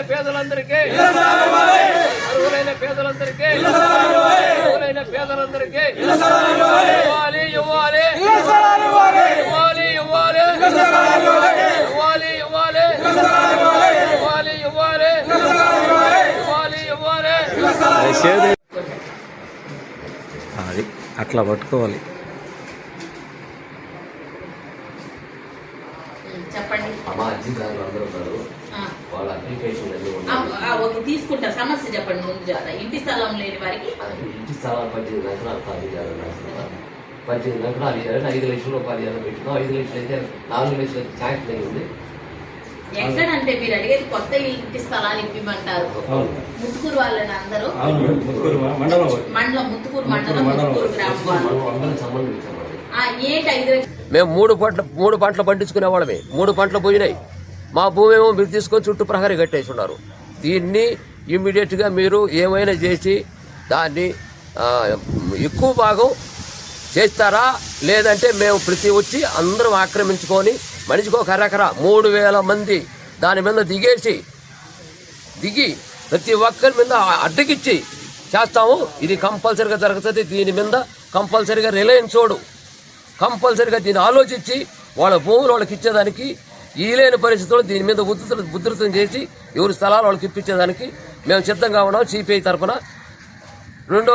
పేదలందరికీ. అర్హులైన పేదలందరికీ. అర్హులైన పేదలందరికీ. ఇవ్వాలి ఇవ్వాలి. ఇవ్వాలి ఇవ్వాలి. ఇవ్వాలి ఇవ్వాలి. ఇవ్వాలి ఇవ్వాలి. ఇవ్వాలి ఇవ్వాలి. అది అట్లా పట్టుకోవాలి. చెప్పండి. అమ్మ అర్జీదారులు అందరూ ఉన్నారు. ఆ. వాళ్ళ అప్లికేషన్ అన్ని ఆ, ఉన్నాయి ఆ, ఓకే తీసుకుంటా. సమస్య చెప్పండి ముందు జాత ఇంటి స్థలం లేని వారికి ఇంటి స్థలాలు పద్దెనిమిది ఎకరాలు ఖాళీ చేయాలని రాస్తున్నారు. పద్దెనిమిది ఎకరాలు ఐదు లక్షల రూపాయలు ఇవ్వాలని పెట్టినాం ఐదు లక్షలు అయితే నాలుగు లక్షలు అయితే శాంక్షన్ అయింది ఎక్కడంటే మీరు అడిగేది కొత్త ఇంటి స్థలాలు ఇప్పిమంటారు ముత్తుకూరు వాళ్ళని అందరూ? మండలం ముత్తుకూరు మండలం. ముత్తుకూరు గ్రామం ఏంటి ఐదు లక్షలు మేము మూడు పంటలు మూడు పంటలు పండించుకునే వాళ్ళమే. మూడు పంటలు పోయినాయి. మా భూమి ఏమో మీరు తీసుకొని చుట్టూ ప్రహరీ కట్టేసి ఉన్నారు దీన్ని ఇమ్మీడియట్గా మీరు ఏమైనా చేసి దాన్ని ఎక్కువ భాగం చేస్తారా? లేదంటే మేము ప్రతి వచ్చి అందరం ఆక్రమించుకొని మనిషికి ఒక అరకర మూడు వేల మంది దాని మీద దిగేసి దిగి ప్రతి ఒక్కరి మీద అడ్డగిచ్చి చేస్తాము. ఇది కంపల్సరిగా జరుగుతుంది. దీని మీద కంపల్సరిగా రిలయన్స్ చూడు కంపల్సరిగా దీన్ని ఆలోచించి వాళ్ళ భూములు వాళ్ళకి ఇచ్చేదానికి ఈ లేని పరిస్థితుల్లో దీని మీద ఉధృతం ఉధృతం చేసి ఎవరి స్థలాలు వాళ్ళకి ఇప్పించేదానికి మేము సిద్ధంగా ఉన్నాం సిపిఐ తరఫున రెండో